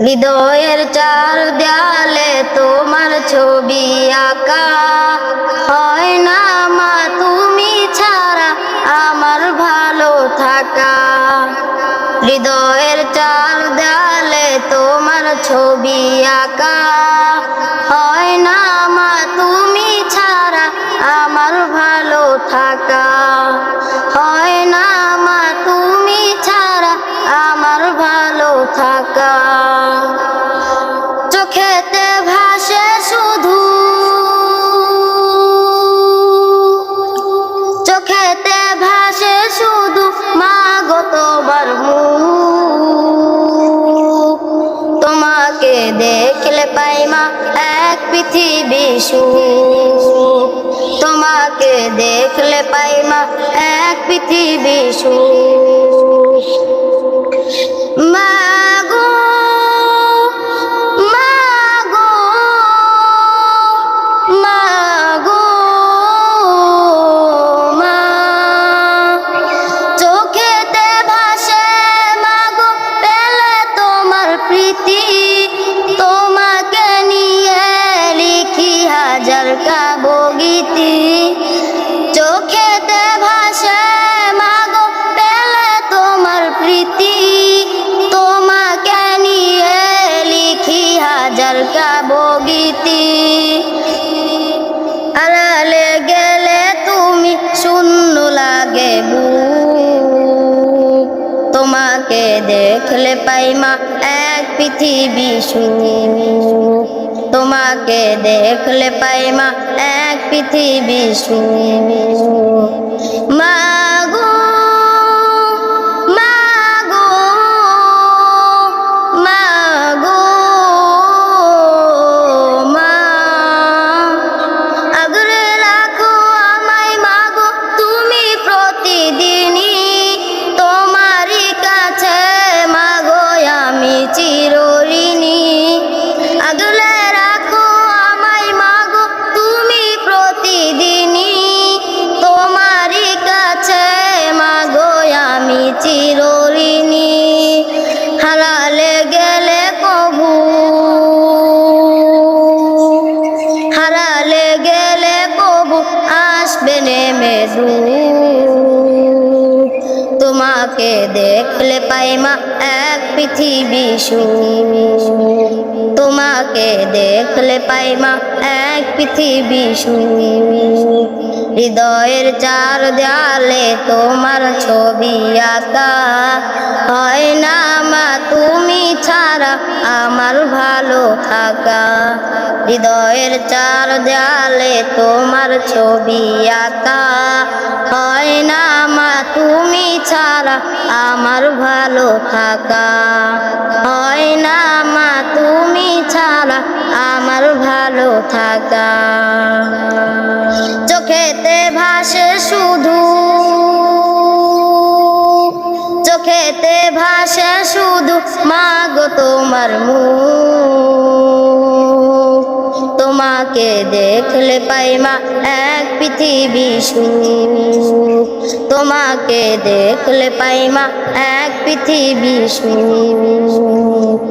হৃদয়ের চার দেয়ালে তোমার ছবি আঁকা। হয় না মা, তুমি ছাড়া আমার ভালো থাকা। হৃদয়ের চার দেয়ালে তোমার ছবি আঁকা। এক পৃথিবী তোমাকে দেখলে পাইমা এক পৃথিবী সুখ। হাজার কাবগীতি আড়ালে গেলে তুমি শূন্য লাগে বুক তোমাকে দেখলে পাই মা এক পৃথিবী সুখ। তোমাকে দেখলে পাই মা এক পৃথিবী সুখ। আসবে নেমে তোমাকে দেখলে পাই মা এক পৃথিবী তোমাকে দেখলে পাই মা এক পৃথিবী হৃদয়ের চার দেয়ালে তোমার ছবি আঁকা। হয় না মা, তুমি ছাড়া আমার ভালো থাকা। হৃদয়ের চার দেয়ালে তোমার ছবি আঁকা। হয় না মা, তুমি ছাড়া আমার ভালো থাকা। হয় না মা, তুমি ছাড়া আমার ভালো থাকা। চোখেতে ভাসে শুধু, চোখেতে ভাসে শুধু মা গো তোমার মুখ। তোমাকে দেখলে পাইমা এক পৃথিবী সুখ। তোমাকে দেখলে পাইমা এক পৃথিবী সুখ।